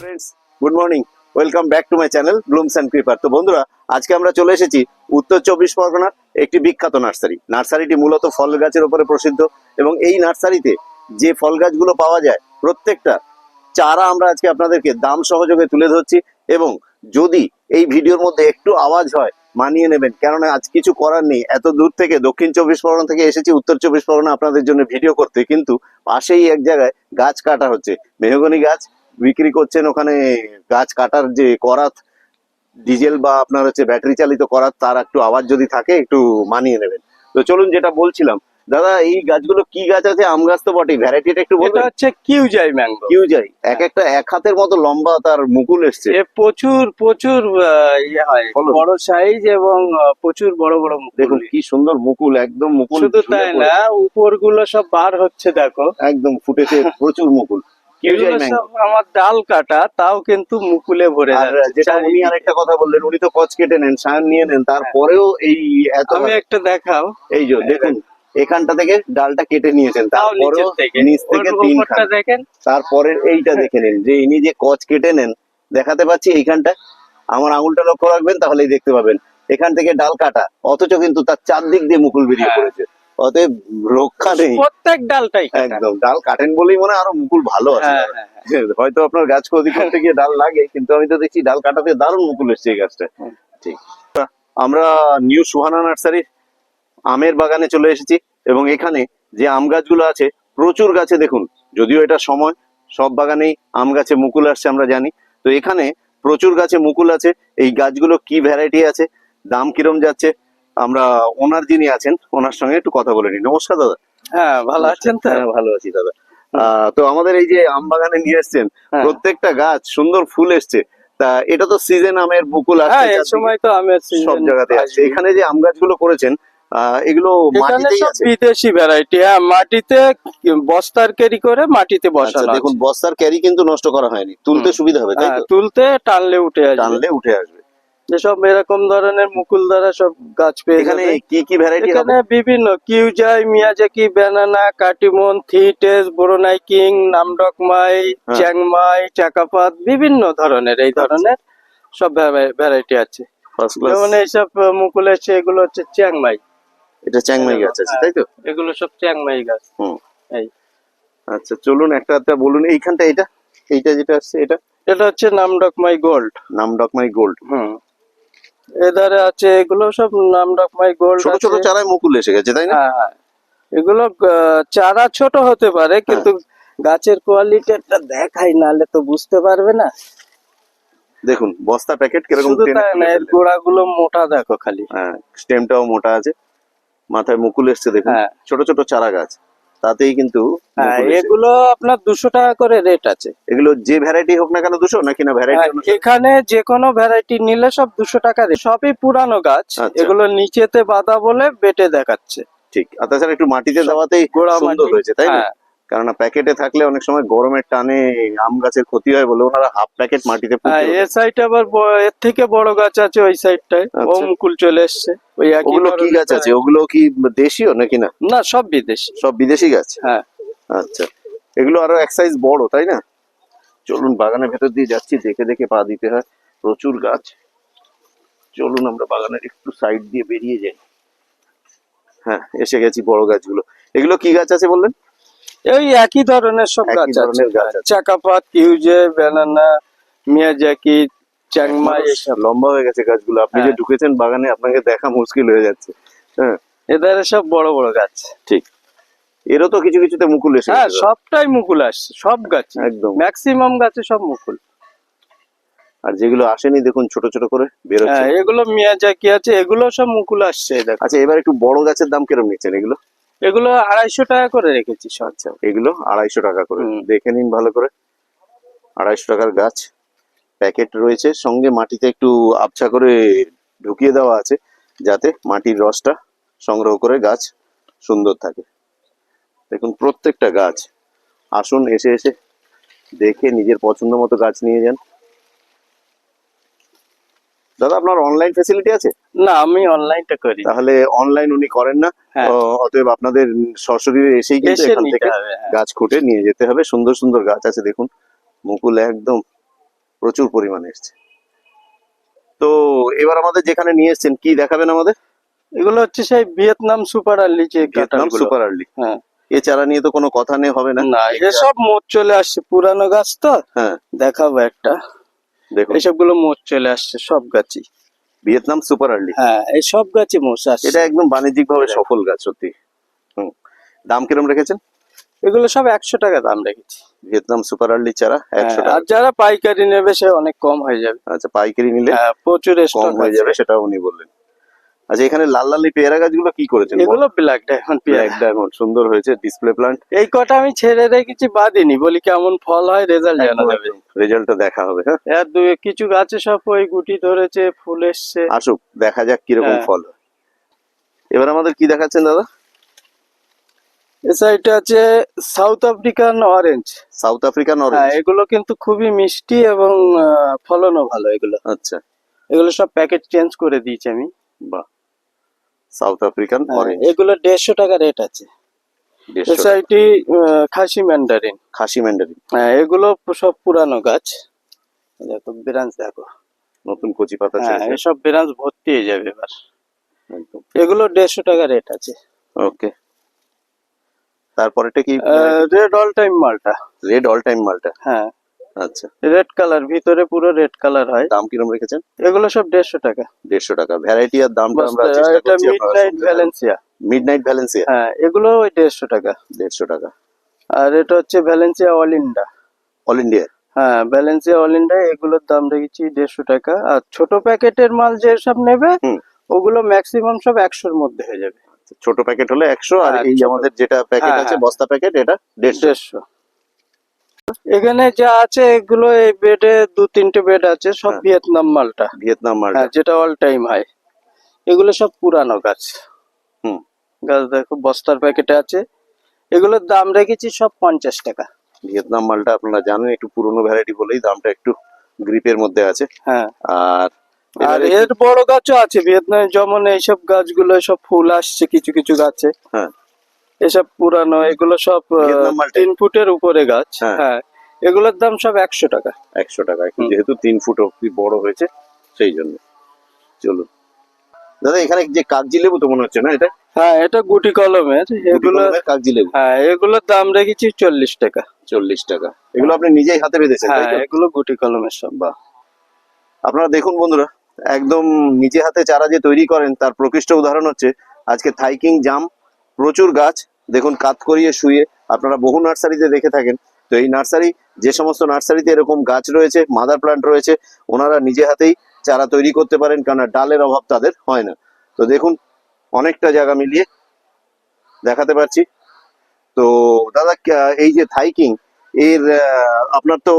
Friends good morning welcome back to my channel blooms and creeper তো বন্ধুরা, আজকে আমরা চলে এসেছি উত্তর চব্বিশ পরগনার একটি বিখ্যাত নার্সারি। নার্সারিটি মূলত ফল গাছের উপরে প্রসিদ্ধ এবং এই নার্সারিতে যে ফল গাছগুলো পাওয়া যায়, প্রত্যেকটা চারা আমরা আজকে আপনাদেরকে দাম সহযোগে তুলে ধরছি এবং যদি এই ভিডিওর মধ্যে একটু আওয়াজ হয়, মানিয়ে নেবেন। কেননা আজ কিছু করার নেই। এত দূর থেকে দক্ষিণ চব্বিশ পরগনা থেকে এসেছি, উত্তর চব্বিশ পরগনা আপনাদের জন্য ভিডিও করতে। কিন্তু পাশেই এক জায়গায় গাছ কাটা হচ্ছে। মেহগনি গাছ বিক্রি করছেন ওখানে গাছ কাটার যে করাত ডিজেল বা আপনার হচ্ছে ব্যাটারি চালিত করাত তার একটু আওয়াজ যদি থাকে একটু মানিয়ে নেবেন। তো চলুন যেটা বলছিলাম দাদা এই গাছগুলো কি গাছ আছে? আম গাছ তো বটেই। ভ্যারাইটিটা একটু এটা বলবেন হচ্ছে কিউজাই ম্যাঙ্গো। কিউ যাই এক একটা এক হাতের মতো লম্বা তার মুকুল এসছে। এ প্রচুর প্রচুর ইয়ে হয়। বড় সাইজ এবং প্রচুর বড় বড় মুকুল। দেখুন কি সুন্দর মুকুল একদম মুকুল শুধু তাই না উপর সব বার হচ্ছে দেখো। একদম ফুটেছে প্রচুর মুকুল। আমার ডাল কাটা তাও কিন্তু মুকুলে ভরে যেটা উনি। আরেকটা কথা বললেন উনি তো কচ কেটে নেন নিয়ে নেন তারপরেও এই এত আমি একটা দেখাও। এই যে দেখুন এখানটা থেকে ডালটা কেটে নিয়েছেন তারপরেও নিচ থেকে তিন দেখেন। তারপরের এইটা দেখে নিন যে ইনি যে কচ কেটে নেন দেখাতে পাচ্ছি এইখানটা। আমার আঙুলটা লক্ষ্য রাখবেন তাহলেই দেখতে পাবেন। এখান থেকে ডাল কাটা অথচ কিন্তু তার চারদিক দিয়ে মুকুল বেরিয়ে হ্যাঁ। পড়েছে। অতএব রক্ষা নেই। প্রত্যেক ডালটাই একদম ডাল কাটেন বলেই মনে আরও মুকুল ভালো আছে। হ্যাঁ, হ্যাঁ, হ্যাঁ। হয়তো আপনার গাছ ক্ষতি করতে গিয়ে ডাল লাগে কিন্তু আমি তো দেখছি ডাল কাটাতে দারুণ মুকুল এসছে এই গাছটা। ঠিক। আমরা নিউ সুহানা নার্সারির আমের বাগানে চলে এসেছি এবং এখানে যে আম গাছগুলো আছে প্রচুর গাছে দেখুন যদিও এটা সময় সব বাগানেই আম গাছে মুকুল আসছে আমরা জানি। তো এখানে প্রচুর গাছে মুকুল আছে এই গাছগুলো কি ভ্যারাইটি আছে দাম কিরম যাচ্ছে আমরা ওনার যিনি আছেন ওনার সঙ্গে একটু কথা বলে নিই। নমস্কার দাদা। হ্যাঁ ভালো আছেন তো? হ্যাঁ ভালো আছি দাদা। তো আমাদের এই যে আম বাগানে নিয়ে এসছেন হ্যাঁ। প্রত্যেকটা গাছ সুন্দর ফুল এসছে। তা এটা তো সিজন আমের আসছে হ্যাঁ এই সময় তো আমের সব জায়গাতে আছে এখানে যে আম গাছগুলো করেছেন আহ, এগুলো মাটিতেই আছে? বিদেশি ভ্যারাইটি হ্যাঁ মাটিতে বস্তার ক্যারি করে মাটিতে আচ্ছা বসানো দেখুন বস্তার ক্যারি কিন্তু নষ্ট করা হয়নি। তুলতে সুবিধা হবে তাই তো? তুলতে টানলে উঠে আসবে। টানলে উঠে আসবে। যেসব এরকম ধরনের মুকুল দ্বারা সব গাছ পেয়ে এখানে কি কি ভ্যারাইটি এখানে বিভিন্ন কিউজাই মিয়াজাকি ব্যানানা কাটিমন থিটেস বোরোনাই কিং নামডকমাই হ্যাঁ। চ্যাংমাই চাকাপাত বিভিন্ন ধরনের এই ধরনের সব ভ্যারাইটি আছে। যেমন এইসব মুকুল আছে এগুলো হচ্ছে চ্যাংমাই এটা চ্যাংমাই গাছ আছে তাই তো? এগুলো সব চ্যাংমাই গাছ। হুম। এই। আচ্ছা চলুন একটা একটা বলুন। এইখানটা এটা এইটা যেটা আসছে এটা? এটা হচ্ছে নামডকমাই গোল্ড। নাম ডকমাই গোল্ড। হুম। এধারে আছে এগুলো সব নামডকমাই গোল্ড ছোট ছোট চারায় মুকুল এসে গেছে তাই না? হ্যাঁ হ্যাঁ। এগুলো চারা ছোট হতে পারে কিন্তু গাছের কোয়ালিটি কোয়ালিটিটা দেখাই নালে তো বুঝতে পারবে না। দেখুন বস্তা প্যাকেট কীরকম এর। গোড়াগুলো মোটা দেখো খালি। হ্যাঁ স্টেমটাও মোটা আছে মাথায় মুকুল এসছে দেখুন। হ্যাঁ। ছোট ছোট চারা গাছ। তাতেই কিন্তু হ্যাঁ এগুলো আপনার দুশো টাকা করে রেট আছে। এগুলো যে ভ্যারাইটি হোক না কেন দুশো নাকি না হ্যাঁ, ভ্যারাইটি এখানে যে কোনো ভ্যারাইটি নিলে সব দুশো টাকা রেট সবই পুরানো গাছ আচ্ছা। এগুলো নিচেতে বাঁধা বলে বেটে দেখাচ্ছে। ঠিক। আর তাছাড়া একটু মাটিতে দেওয়াতেই গোড়া সুন্দর হয়েছে তাই না? কারণ প্যাকেটে থাকলে অনেক সময় গরমের টানে আম গাছের ক্ষতি হয় বলে ওনারা হাফ প্যাকেট মাটিতে হ্যাঁ এ সাইড আবার ব- এর থেকে বড় গাছ আছে ওই সাইডটায় আচ্ছা। মুকুল চলে এসছে। ওই একই ওগুলো কি ধরনের গাছ আছে? ওগুলো কি দেশীয় নাকি না? না সব বিদেশি। সব বিদেশি গাছ? হ্যাঁ। আচ্ছা। এগুলো আরও এক সাইজ বড় তাই না? চলুন বাগানের ভেতর দিয়ে যাচ্ছি দেখে দেখে পা দিতে হয়। প্রচুর গাছ। চলুন আমরা বাগানের একটু সাইড দিয়ে বেরিয়ে যাই। হ্যাঁ এসে গেছি বড় গাছগুলো। এগুলো কি গাছ আছে বললেন? এই একই ধরনের সব গাছ আছে। চাকাপাত কিউজে ব্যানানা মিয়াজাকি চ্যাংমাই এসব লম্বা হয়ে গেছে গাছগুলো। আপনি যে হ্যাঁ। ঢুকেছেন বাগানে আপনাকে দেখা মুশকিল হয়ে যাচ্ছে। হ্যাঁ। এধারে সব বড় বড় গাছ ঠিক। এরও তো কিছু কিছুতে মুকুল এসে হ্যাঁ সবটাই মুকুল আসছে সব গাছ। একদম। ম্যাক্সিমাম গাছে সব মুকুল। আর যেগুলো আসেনি দেখুন ছোট ছোট করে বেরোচ্ছে। হ্যাঁ এগুলো মিয়াজাকি আছে এগুলো সব মুকুল আসছে আচ্ছা এবার একটু বড় গাছের দাম কিরম নিচ্ছেন এগুলো? এগুলো আড়াইশো টাকা করে রেখেছি এগুলো আড়াইশো টাকা করে। দেখে নিন ভালো করে। আড়াইশো টাকার গাছ। প্যাকেট রয়েছে। সঙ্গে মাটিতে একটু আবছা করে ঢুকিয়ে দেওয়া আছে যাতে মাটির রসটা সংগ্রহ করে গাছ সুন্দর থাকে। দেখুন প্রত্যেকটা গাছ। আসুন এসে এসে দেখে নিজের পছন্দ মতো গাছ নিয়ে যান। দাদা আপনার অনলাইন ফেসিলিটি আছে? না আমি অনলাইনটা করি। তাহলে অনলাইন উনি করেন না। হ্যাঁ। অতএব আপনাদের সশরীরে এসেই কিন্তু এখান থেকে হ্যাঁ। গাছ খুঁটে নিয়ে যেতে হবে। সুন্দর সুন্দর গাছ আছে দেখুন। মুকুল একদম প্রচুর পরিমাণে এসছে। তো এবার আমাদের যেখানে নিয়ে এসছেন কি দেখাবেন আমাদের? এগুলো হচ্ছে সেই ভিয়েতনাম সুপার আর্লি যে ভিয়েতনাম সুপার আর্লি। হ্যাঁ। এ চারা নিয়ে তো কোনো কথা নেই হবে না? না এসব মোট চলে আসছে। পুরানো গাছ তো। হ্যাঁ। দেখাবো একটা। দেখুন। এসবগুলো মোট চলে আসছে সব গাছই। Vietnam super early. হ্যাঁ এই সব গাছই মোচ আসছে। এটা একদম বাণিজ্যিক ভাবে সফল গাছ সত্যি। হুম। দাম কিরম রেখেছেন? এগুলো সব একশো টাকা দাম রেখেছি। ভিয়েতনাম সুপার আর্লি চারা একশো টাকা। আর যারা পাইকারি নেবে সে অনেক কম হয়ে যাবে। আচ্ছা পাইকারি নিলে হ্যাঁ প্রচুর কম হয়ে যাবে সেটা উনি বললেন। আচ্ছা এখানে লাল লাল পেয়ারা গাছগুলো কি করেছেন? এগুলো ব্ল্যাক ডায়মন্ড ব্ল্যাক ডায়মন্ড সুন্দর হয়েছে ডিসপ্লে প্লান্ট এই কটা আমি ছেড়ে রেখেছি বাদিনি বলি কেমন ফল হয় রেজাল্ট জানা যাবে। রেজাল্টটা দেখা হবে হ্যাঁ? এর দু কিছু গাছে সব ওই গুটি ধরেছে ফুল এসছে। আসুক দেখা যাক কীরকম হ্যাঁ। ফল। এবার আমাদের কি দেখাচ্ছেন দাদা? এ সাইডটা আছে South African orange South African orange এগুলো কিন্তু খুবই মিষ্টি এবং ফলনও ভালো এগুলো। আচ্ছা। এগুলো সব প্যাকেট চেঞ্জ করে দিয়েছি আমি। বাহ। সাউথ আফ্রিকান হ্যাঁ, অরেঞ্জ এগুলো দেড়শো টাকা রেট আছে। এ সাইডটি খাসি ম্যান্ডারিন খাসি ম্যান্ডারিন হ্যাঁ এগুলো সব পুরানো গাছ। দেখো ব্রাঞ্চ দেখো। নতুন কচি পাতা হ্যাঁ এসব ব্রাঞ্চ ভর্তি হয়ে যাবে এবার। এগুলো দেড়শো টাকা রেট আছে। ওকে। তারপরেটা কি? রেড অল টাইম মালটা। রেড অল টাইম মালটা। হ্যাঁ। আচ্ছা। রেড কালার ভিতরে পুরো রেড কালার হয়। দাম রেখেছেন? এগুলো সব দেড়শো টাকা। দেড়শো টাকা। ভ্যারাইটি আর দামটা আমরা চেষ্টা এটা করছি midnight Valencia midnight Valencia হ্যাঁ এগুলো ওই দেড়শো টাকা। দেড়শো টাকা। আর এটা হচ্ছে ভ্যালেন্সিয়া অল অল ইন্ডিয়া হ্যাঁ ভ্যালেন্সিয়া অল এগুলোর দাম রেখেছি দেড়শো টাকা। আর ছোট প্যাকেটের মাল যে সব নেবে ওগুলো ম্যাক্সিমাম সব একশোর মধ্যে হয়ে যাবে। ছোট প্যাকেট হলে একশো আর এই আমাদের যেটা প্যাকেট হ্যাঁ, আছে হ্যাঁ। বস্তা প্যাকেট এটা দেড়শো। দেড়শো। এখানে যা আছে এগুলো এই বেডে দু তিনটে বেড আছে সব। ভিয়েতনাম মালটা ভিয়েতনাম মালটা হ্যাঁ যেটা অল টাইম হয় এগুলো সব পুরানো গাছ। হুম। গাছ দেখো বস্তার প্যাকেটে আছে। এগুলোর দাম রেখেছি সব পঞ্চাশ টাকা। ভিয়েতনাম মালটা আপনারা জানেন একটু পুরনো ভ্যারাইটি বলেই দামটা একটু গ্রিপের মধ্যে আছে। হ্যাঁ। আর আর এর বড় গাছও আছে ভিয়েতনামে যেমন এইসব গাছগুলো সব ফুল আসছে কিছু কিছু গাছে। হ্যাঁ। এসব পুরানো এগুলো সব তিন ফুটের উপরে গাছ। হ্যাঁ। হ্যাঁ এগুলোর দাম সব একশো টাকা। একশো টাকা যেহেতু তিন ফুট অব্দি বড় হয়েছে সেই জন্য। চলুন। দাদা এখানে যে কাগজি লেবু তো মনে হচ্ছে না এটা? হ্যাঁ এটা গুটি কলমের। এগুলো কাগজি লেবু। হ্যাঁ এগুলোর দাম রেখেছি চল্লিশ টাকা। চল্লিশ টাকা। এগুলো আপনি নিজেই হাতে বেঁধেছেন হ্যাঁ এগুলো গুটি কলমের সব। বাহ। আপনারা দেখুন বন্ধুরা একদম নিজে হাতে চারা যে তৈরি করেন তার প্রকৃষ্ট উদাহরণ হচ্ছে আজকে থাইকিং জাম প্রচুর গাছ দেখুন কাত করিয়ে শুয়ে আপনারা বহু নার্সারিতে দেখে থাকেন। তো এই নার্সারি যে সমস্ত নার্সারিতে এরকম গাছ রয়েছে মাদার প্লান্ট রয়েছে ওনারা নিজে হাতেই চারা তৈরি করতে পারেন কারণ ডালের অভাব তাদের হয় না। তো দেখুন অনেকটা জায়গা মিলিয়ে দেখাতে পারছি। তো দাদা এই যে থাইকিং এর আপনার তো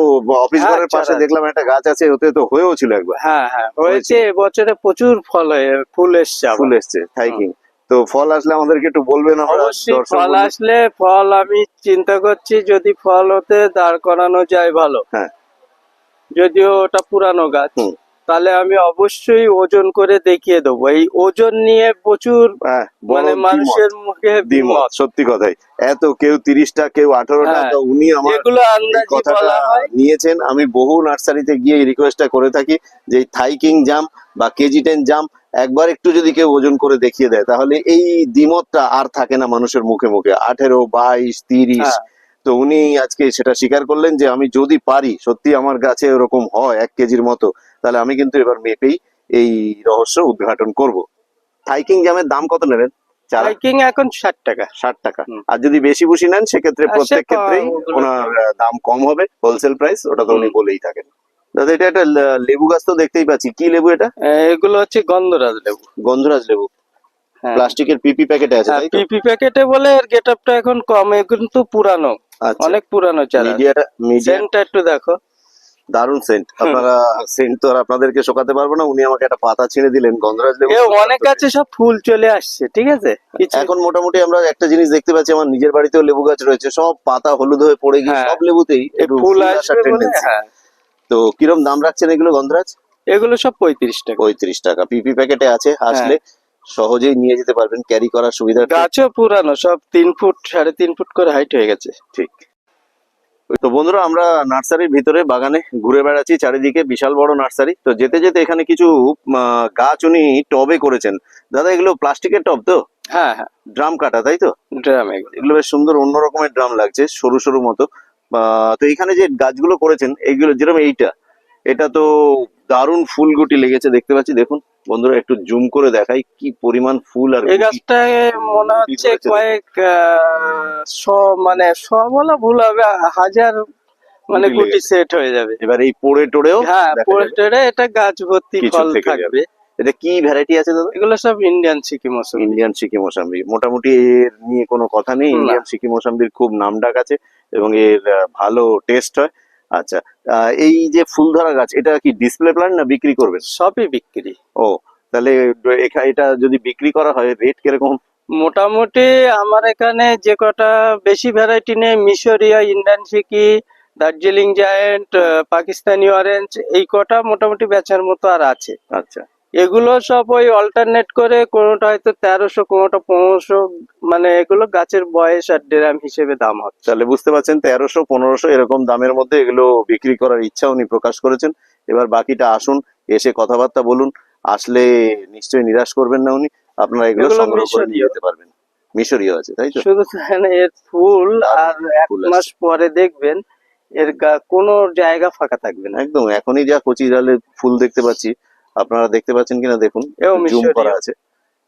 অফিস হ্যাঁ, ঘরের পাশে দেখলাম একটা গাছ আছে ওতে তো হয়েও ছিল একবার। হ্যাঁ হ্যাঁ হয়েছে। এবছরে প্রচুর ফল ফুল এসছে ফুল এসছে থাইকিং। তো ফল আসলে আমাদেরকে একটু বলবেন অবশ্যই ফল আসলে ফল আমি চিন্তা করছি যদি ফল হতে দাঁড় করানো যায় ভালো। হ্যাঁ। যদিও ওটা পুরানো গাছ। তাহলে আমি অবশ্যই ওজন করে দেখিয়ে দেবো। এই ওজন নিয়ে প্রচুর হ্যাঁ, মানে মানুষের মুখে দ্বিমত সত্যি কথাই। এত কেউ তিরিশটা কেউ আঠারোটা হ্যাঁ, তো উনি আমার কথাটা নিয়েছেন। আমি বহু নার্সারিতে গিয়ে রিকোয়েস্টটা করে থাকি যে থাইকিং জাম বা কেজি টেন জাম একবার একটু যদি কেউ ওজন করে দেখিয়ে দেয় তাহলে এই দ্বিমতটা আর থাকে না মানুষের মুখে মুখে। আঠেরো বাইশ তিরিশ হ্যাঁ। তো উনি আজকে সেটা স্বীকার করলেন যে আমি যদি পারি সত্যি আমার গাছে ওরকম হয় এক কেজির মতো তাহলে আমি কিন্তু এবার মেপেই এই রহস্য উদ্ঘাটন করব। থাইকিং জামের দাম কত নেবেন? হাইকিং এখন ষাট টাকা। ষাট টাকা। আর যদি বেশি বুশি নেন সেক্ষেত্রে প্রত্যেক ক্ষেত্রেই ওনার দাম কম হবে হোলসেল প্রাইস ওটা তো উনি বলেই থাকেন। দাদা এটা একটা লেবু গাছ তো দেখতেই পাচ্ছি। কি লেবু এটা? এগুলো হচ্ছে গন্ধরাজ লেবু। গন্ধরাজ লেবু। হ্যাঁ। প্লাস্টিকের পিপি প্যাকেটে আছে পিপি প্যাকেটে বলে এর গেট আপটা এখন কম এ কিন্তু পুরানো। অনেক পুরানো চারা মিডিয়াটা মিডিয়া সেন্টটা একটু দেখো। দারুণ সেন্ট আপনারা সেন্ট তো আর আপনাদেরকে শোকাতে পারব না উনি আমাকে একটা পাতা ছিঁড়ে দিলেন গন্ধরাজ লেবু অনেক আছে সব ফুল চলে আসছে ঠিক আছে? এখন মোটামুটি আমরা একটা জিনিস দেখতে পাচ্ছি আমার নিজের বাড়িতেও লেবু গাছ রয়েছে সব পাতা হলুদ হয়ে পড়ে গিয়ে হ্যাঁ। সব লেবুতেই ফুল আসার। হ্যাঁ। তো কিরম দাম রাখছেন এগুলো গন্ধরাজ? এগুলো সব পঁয়ত্রিশ টাকা। পঁয়ত্রিশ টাকা। পিপি প্যাকেটে আছে হ্যাঁ। আসলে সহজেই নিয়ে যেতে পারবেন ক্যারি করার সুবিধা গাছও পুরানো সব তিন ফুট সাড়ে তিন ফুট করে হাইট হয়ে গেছে। ঠিক। তো বন্ধুরা আমরা নার্সারির ভিতরে বাগানে ঘুরে বেড়াচ্ছি চারিদিকে বিশাল বড় নার্সারি। তো যেতে যেতে এখানে কিছু গাছ উনি টবে করেছেন। দাদা এগুলো প্লাস্টিকের টব তো? হ্যাঁ হ্যাঁ। ড্রাম কাটা তাই তো? ড্রাম এগুলো বেশ সুন্দর অন্য রকমের ড্রাম লাগছে সরু সরু মতো। তো এখানে যে গাছগুলো করেছেন এইগুলো যেরকম এইটা এটা তো দারুণ ফুল গুটি লেগেছে দেখতে পাচ্ছি। দেখুন বন্ধুরা একটু জুম করে দেখাই কি পরিমাণ ফুল আর এই। গাছটায় মনে হচ্ছে কয়েক শ মানে শ বলা ভুল হবে হাজার মানে গুটি সেট হয়ে যাবে। এবার এই পড়ে টোড়েও হ্যাঁ পরে যাবে। এটা গাছ ভর্তি ফল থেকে থাকবে। এটা কি ভ্যারাইটি আছে দাদা? এগুলো সব ইন্ডিয়ান সিকি মৌসুমি ইন্ডিয়ান সিকি মোসাম্বি মোটামুটি এর নিয়ে কোনো কথা নেই। ইন্ডিয়ান সিকি মোসাম্বির খুব নাম ডাক আছে এবং এর ভালো টেস্ট হয়। আচ্ছা এই যে ফুলধরা গাছ এটা কি ডিসপ্লে প্ল্যান্ট না বিক্রি করবেন? সবই বিক্রি। ও তাহলে এটা যদি বিক্রি করা হয় রেট কীরকম? মোটামুটি আমার এখানে যে কটা বেশি ভ্যারাইটি নেই মিশরিয়া ইন্ডিয়ান সিকি দার্জিলিং জায়েন্ট পাকিস্তানি অরেঞ্জ এই কটা মোটামুটি বেচার মতো আর আছে। আচ্ছা। এগুলো সব ওই অল্টারনেট করে কোনোটা হয়তো তেরোশো কোনোটা পনেরোশো মানে এগুলো গাছের বয়স আর ড্রাম হিসেবে দাম হচ্ছে। তাহলে বুঝতে পারছেন তেরোশো পনেরোশো এরকম দামের মধ্যে এগুলো বিক্রি করার ইচ্ছা উনি প্রকাশ করেছেন। এবার বাকিটা আসুন এসে কথাবার্তা বলুন আসলে নিশ্চয়ই নিরাশ করবেন না উনি। আপনারা এগুলো সংগ্রহ করে নিয়ে। যেতে পারবেন। মিশরীয় আছে তাই তো? শুধু এর ফুল আর এক মাস পরে দেখবেন এর কোনো জায়গা ফাঁকা থাকবে না। একদম এখনই যা কচি ডালে ফুল দেখতে পাচ্ছি আপনারা দেখতে পাচ্ছেন কিনা দেখুন জুম। করা আছে।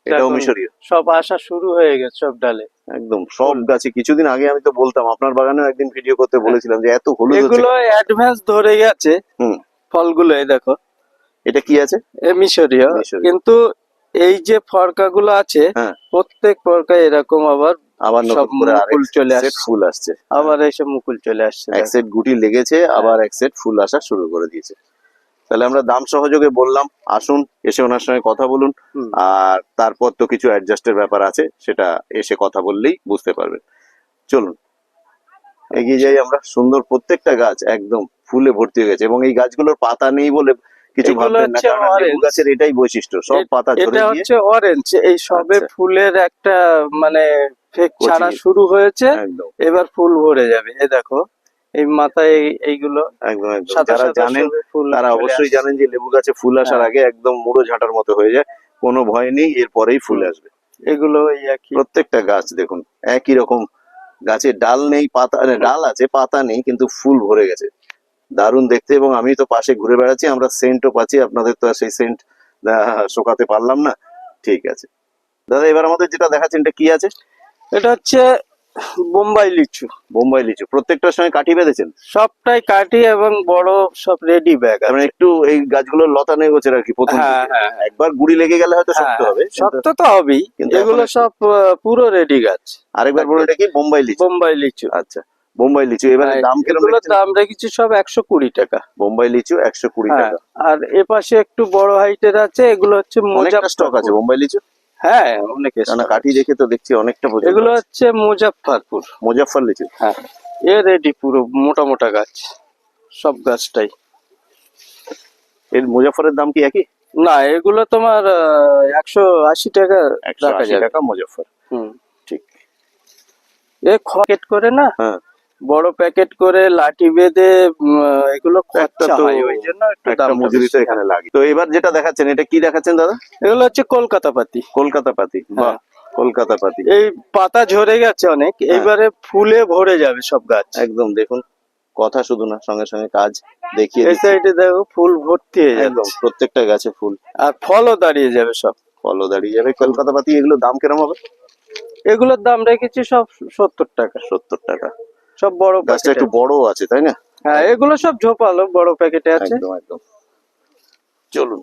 এটাও মিশরীয়। সব আসা শুরু হয়ে গেছে সব ডালে। একদম সব গাছে। কিছুদিন আগে আমি তো বলতাম আপনার বাগানেও একদিন ভিডিও করতে বলেছিলাম যে এত হলুদ এগুলো অ্যাডভান্স ধরে গেছে হুম। ফলগুলো এই দেখো। এটা কি আছে? এ মিশরীয়। কিন্তু এই যে ফরকাগুলো আছে হ্যাঁ। প্রত্যেক ফরকা এরকম আবার আবার সব মুকুল চলে আসছে। ফুল আসছে। আবার এসে মুকুল চলে আসছে এক সেট গুটি লেগেছে আবার এক সেট ফুল আসা শুরু করে দিয়েছে। তাহলে আমরা দাম সহযোগে বললাম আসুন এসে ওনার সঙ্গে কথা বলুন। আর তারপর তো কিছু অ্যাডজাস্টের ব্যাপার আছে সেটা এসে কথা বললেই বুঝতে পারবেন। চলুন। এগিয়ে যাই আমরা। সুন্দর প্রত্যেকটা গাছ একদম ফুলে ভর্তি হয়ে গেছে এবং এই গাছগুলোর পাতা নেই বলে কিছু ভাববেন না কারণ লেবু গাছের এটাই বৈশিষ্ট্য সব পাতা ঝরে এটা হচ্ছে অরেঞ্জ এই সবে আচ্ছা। ফুলের একটা মানে ফেক ছাড়া শুরু হয়েছে এবার ফুল ভরে যাবে। এ দেখো। এই মাথায় এই- এইগুলো একদম একদম। যারা জানেন তারা অবশ্যই জানেন যে লেবু গাছে ফুল আসার হ্যাঁ। আগে একদম মুড়ো ঝাঁটার মতো হয়ে যায়। কোনো ভয় নেই এরপরেই ফুল আসবে। এগুলো এই একই। প্রত্যেকটা গাছ দেখুন একই রকম গাছে ডাল নেই পাতা মানে ডাল আছে পাতা নেই কিন্তু ফুল ভরে গেছে। দারুণ দেখতে এবং আমি তো পাশে ঘুরে বেড়াচ্ছি আমরা সেন্টও পাচ্ছি আপনাদের তো সেই সেন্ট শোকাতে পারলাম না। ঠিক আছে। দাদা এবার আমাদের যেটা দেখাচ্ছেন এটা কি আছে? এটা হচ্ছে বোম্বাই লিচু। বোম্বাই লিচু। প্রত্যেকটার সঙ্গে কাঠি বেঁধেছেন? সবটাই কাটি এবং বড় সব রেডি ব্যাগ মানে একটু এই গাছগুলোর লতা নেই গোছের আর কি প্রথম হ্যাঁ দিকে। হ্যাঁ একবার গুড়ি লেগে গেলে হয়তো শক্ত হ্যাঁ, হবে শক্ত তো হবেই। কিন্তু এগুলো সব পুরো রেডি গাছ। আরেকবার বলে এটা কি? বোম্বাই লিচু। বোম্বাই লিচু। আচ্ছা বোম্বাই লিচু। এবার হ্যাঁ, দাম কীরকম দাম রেখেছি সব একশো কুড়ি টাকা। বোম্বাই লিচু একশো কুড়ি হ্যাঁ, টাকা। আর এ পাশে একটু বড় হাইটের আছে এগুলো হচ্ছে অনেকটা স্টক আছে বোম্বাই লিচু হ্যাঁ অনেক কেন কাঠি দেখে তো দেখছি অনেকটা পর্যন্ত এগুলো হচ্ছে মুজাফফরপুর। মুজাফফর লিচু হ্যাঁ এ রেডি পুরো মোটা মোটা গাছ। সব গাছটাই। এর মুজাফফরের দাম কি একই? না এগুলো তোমার একশো আশি টাকা একশো টাকা মুজাফফর। হুম ঠিক। এ প্যাকেট করে না? হ্যাঁ। বড় প্যাকেট করে লাঠি বেঁধে এগুলো একটা খরচা তো- হয় ওই জন্য একটু একটা মজুরি তো এখানে লাগে। তো এবার যেটা দেখাচ্ছেন এটা কি দেখাচ্ছেন দাদা? এগুলো হচ্ছে কলকাতা পাতি। কলকাতা পাতি বাহ হ্যাঁ। কলকাতা পাতি। এই পাতা ঝরে গেছে অনেক হ্যাঁ। এইবারে ফুলে ভরে যাবে সব গাছ। একদম দেখুন কথা শুধু না সঙ্গে সঙ্গে কাজ দেখিয়ে এই সাইডে দেখো ফুল ভর্তি হয়ে একদম যাবে প্রত্যেকটা গাছে ফুল। আর ফলও দাঁড়িয়ে যাবে সব। ফলও দাঁড়িয়ে যাবে। কলকাতা পাতি এগুলো দাম কিরম হবে? এগুলোর দাম রেখেছি সব সত্তর টাকা। সত্তর টাকা। সব বড় গাছটা একটু বড় আছে তাই না? হ্যাঁ এগুলো সব ঝোপালো বড় প্যাকেটে আছে। একদম একদম। চলুন।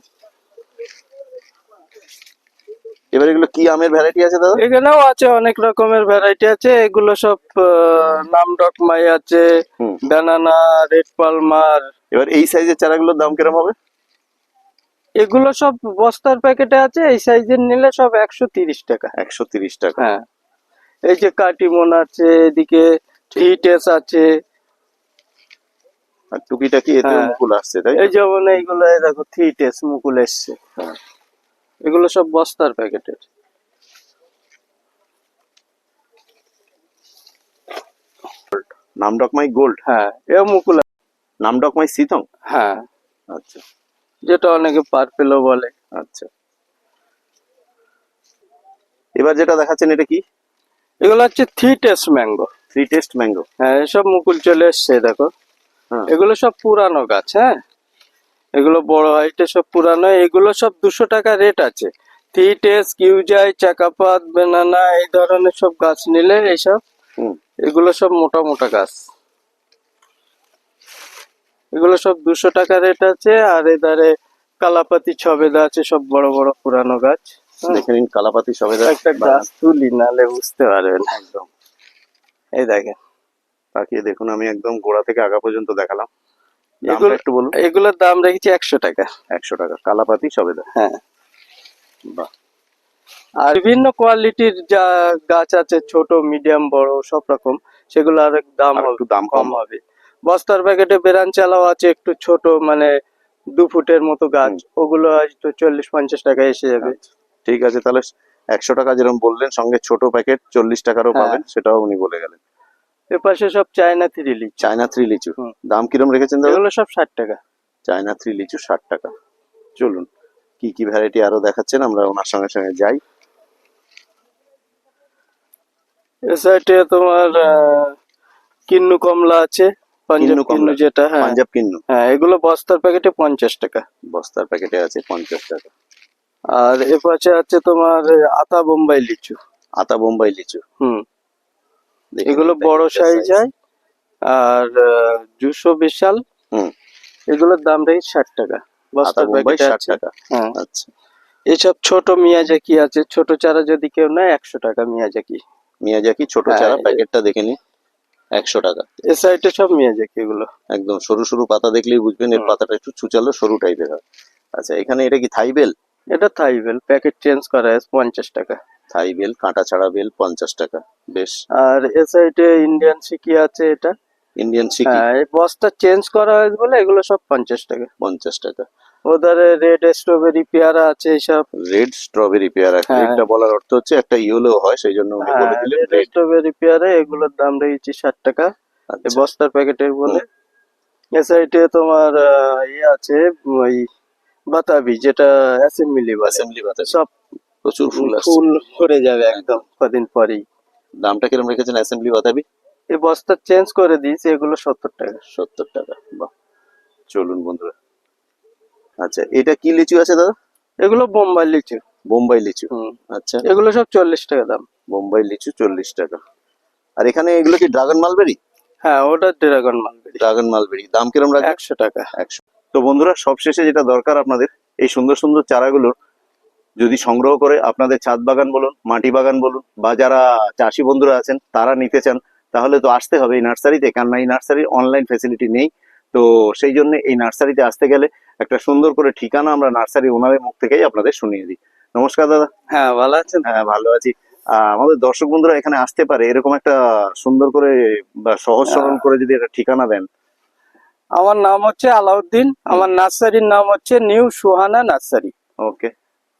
এবার এগুলো কি আমের ভ্যারাইটি আছে দাদা? এখানেও আছে অনেক রকমের ভ্যারাইটি আছে। এগুলো সব নামডকমাই আছে হুম। ব্যানানা রেড পালমার এবার এই সাইজের চারাগুলোর দাম কিরম হবে? এগুলো সব বস্তার প্যাকেটে আছে এই সাইজের নিলে সব একশো তিরিশ টাকা। একশো তিরিশ টাকা। হ্যাঁ। এই যে কাটিমন আছে এদিকে হিটেস আছে। আর টুকিটাকি এতে হ্যাঁ। মুকুল আসছে তাই এই যেমন এইগুলো এই দেখো থিটেস মুকুল এসছে। হ্যাঁ। এগুলো সব বস্তার প্যাকেটের। Nam Dok Mai gold. হ্যাঁ এ মুকুল নামডকমাই সিথং হ্যাঁ। আচ্ছা। যেটা অনেকে পার্পেলও বলে। আচ্ছা। এবার যেটা দেখাচ্ছেন এটা কি? এগুলো হচ্ছে three taste mango three taste mango হ্যাঁ এসব মুকুল চলে এসছে দেখো। হ্যাঁ। এগুলো সব পুরানো গাছ হ্যাঁ? এগুলো বড় হাইটে সব পুরানো এগুলো সব দুশো টাকা রেট আছে। থ্রি টেস্ট কিউজাই চাকাপাত বেনানা এই ধরনের সব গাছ নিলে এইসব এগুলো সব মোটা মোটা গাছ। এগুলো সব দুশো টাকা রেট আছে আর এধারে কালাপাতি ছবেদা আছে সব বড় বড় পুরানো গাছ। দেখে নিন কালাপাতি সবে একটা গাছ তুলি নালে বুঝতে পারবেন। একদম। এই দেখেন তাকিয়ে দেখুন আমি একদম গোড়া থেকে আগা পর্যন্ত দেখালাম। একটু বলুন। এগুলোর দাম রেখেছি একশো টাকা। একশো টাকা কালাপাতি সবেদা হ্যাঁ। বাহ। আর বিভিন্ন কোয়ালিটির যা গাছ আছে ছোট মিডিয়াম বড় সব রকম সেগুলো আর দাম হবে একটু দাম কম। হবে। বস্তার প্যাকেটে বেরান চালাও আছে একটু ছোট মানে দু ফুটের মতো গাছ ওগুলো হয়তো চল্লিশ পঞ্চাশ টাকা এসে যাবে। আচ্ছা, ঠিক আছে তাহলে একশো টাকা যেরকম বললেন সঙ্গে ছোট প্যাকেট চল্লিশ টাকারও হ্যাঁ। পাবেন সেটাও উনি বলে গেলেন। এ পাশে সব চায়না থ্রি লিচু। চায়না থ্রি লিচু। দাম কিরম রেখেছেন এগুলো সব ষাট টাকা। চায়না থ্রি লিচু ষাট টাকা। চলুন কি কি ভ্যারাইটি আরও দেখাচ্ছেন আমরা ওনার সঙ্গে সঙ্গে যাই। এ সাইডে তোমার কিন্নু কমলা আছে পাঞ্জাব কিন্নু। যেটা হ্যাঁ। পাঞ্জাব কিন্নু। হ্যাঁ এগুলো বস্তার প্যাকেটে পঞ্চাশ টাকা। বস্তার প্যাকেটে আছে পঞ্চাশ টাকা। আর এ পাশে আছে তোমার আতা বোম্বাই লিচু। আতা বোম্বাই লিচু। হুম। এগুলো বড় সাইজ। হয়। আর দুশো বিশাল। হুম। এগুলোর দাম রেখে ষাট টাকা। বস্তার প্যাকেট ষাট টাকা। হ্যাঁ। আচ্ছা। এসব ছোট মিয়াজাকি আছে? ছোট চারা যদি কেউ নেয় একশো টাকা মিয়াজাকি। মিয়াজাকি ছোট হ্যাঁ, চারা প্যাকেটটা দেখে নিন। একশো টাকা। এ সাইডে সব মিয়াজাকি এগুলো। একদম সরু সরু পাতা দেখলেই বুঝবেন এর পাতাটা একটু ছুচালো সরু টাইপের হয়। আচ্ছা এখানে এটা কি থাই বেল প্যাকেট চেঞ্জ করা আছে পঞ্চাশ টাকা। থাই বেল কাঁটা ছাড়া বেল পঞ্চাশ টাকা। বেশ। আর এ সাইডে ইন্ডিয়ান সিকি আছে এটা। ইন্ডিয়ান সিকি হ্যাঁ এই বস্তা চেঞ্জ করা হয়েছে বলে এগুলো সব পঞ্চাশ টাকা। পঞ্চাশ টাকা। ওধারে রেড স্ট্রবেরি পেয়ারা আছে এইসব রেড স্ট্রবেরি পেয়ারা। হ্যাঁ। এটা বলার অর্থ হচ্ছে একটা ইয়েলো হয় সেই জন্য উনি বলে দিলেন রেড স্ট্রবেরি পেয়ারা এগুলোর দাম রেখেছি ষাট টাকা। এই আচ্ছা বস্তার প্যাকেটের বলে এ সাইডে তোমার ইয়ে আছে ওই বাতাবি যেটা অ্যাসেম্বলি বলে অ্যাসেম্বলি বাতাস সব প্রচুর ফুল আসছে। ফুল ভরে যাবে একদম কদিন পরেই। দামটা কিরম রেখেছেন অ্যাসেম্বলি বাতাবি? এই বস্তা চেঞ্জ করে দিয়েছি এগুলো সত্তর টাকা। সত্তর টাকা বাহ। চলুন বন্ধুরা। আচ্ছা এটা কি লিচু আছে দাদা? এগুলো বোম্বাই লিচু। বোম্বাই লিচু। আচ্ছা। এগুলো সব চল্লিশ টাকা দাম। বোম্বাই লিচু চল্লিশ টাকা। আর এখানে এগুলো কি ড্রাগন মালবেরি হ্যাঁ ওটা ড্রাগন মালবেরি ড্রাগন মালবেরি দাম কিরম রাখবেন? একশো টাকা। একশো। তো বন্ধুরা সবশেষে যেটা দরকার আপনাদের এই সুন্দর সুন্দর চারাগুলো যদি সংগ্রহ করে আপনাদের ছাদ বাগান বলুন মাটি বাগান বলুন বা যারা চাষি বন্ধুরা আছেন তারা নিতে চান তাহলে তো আসতে হবে এই নার্সারিতে কেননা এই নার্সারির অনলাইন ফেসিলিটি নেই। তো সেই জন্য এই নার্সারিতে আসতে গেলে একটা সুন্দর করে ঠিকানা আমরা নার্সারি ওনারের মুখ থেকেই আপনাদের শুনিয়ে দিই। নমস্কার দাদা। হ্যাঁ ভালো আছেন? হ্যাঁ ভালো আছি। আহ, আমাদের দর্শক বন্ধুরা এখানে আসতে পারে এরকম একটা সুন্দর করে বা সহজ সরল করে যদি একটা ঠিকানা দেন আমার নাম হচ্ছে আলাউদ্দিন আমার নার্সারির নাম হচ্ছে নিউ সুহানা নার্সারি। ওকে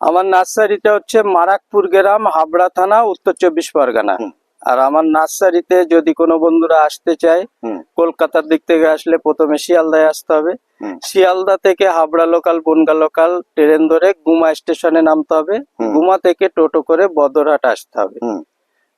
আমার নার্সারিটা হচ্ছে মারাকপুর গ্রাম হাবড়া থানা উত্তর চব্বিশ পরগনা। আর আমার নার্সারিতে যদি কোনো বন্ধুরা আসতে চায় কলকাতার দিক থেকে আসলে প্রথমে শিয়ালদায় আসতে হবে। শিয়ালদা থেকে Habra local Bangaon local train ধরে গুমা স্টেশনে নামতে হবে। গুমা থেকে টোটো করে বদরহাট আসতে হবে।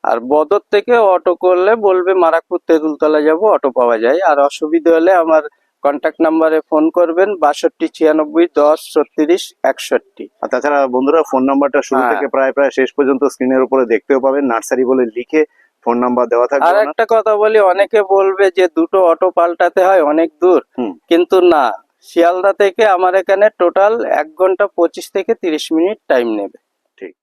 আর বদর থেকে অটো করলে বলবে মারাকপুর তেঁতুলতলা যাব অটো পাওয়া যায়। আর অসুবিধা হলে আমার কন্ট্যাক্ট নাম্বারে ফোন করবেন বাষট্টি ছিয়ানব্বই দশ ছত্রিশ একষট্টি। আর তাছাড়া বন্ধুরা ফোন নাম্বারটা শুরু হ্যাঁ। থেকে প্রায় প্রায় শেষ পর্যন্ত স্ক্রিনের উপরে দেখতেও পাবেন। নার্সারি বলে লিখে ফোন নাম্বার দেওয়া থাকবে আর একটা কথা বলি অনেকে বলবে যে দুটো অটো পাল্টাতে হয় অনেক দূর। কিন্তু না শিয়ালদা থেকে আমার এখানে টোটাল এক ঘণ্টা পঁচিশ থেকে তিরিশ মিনিট টাইম নেবে। ঠিক।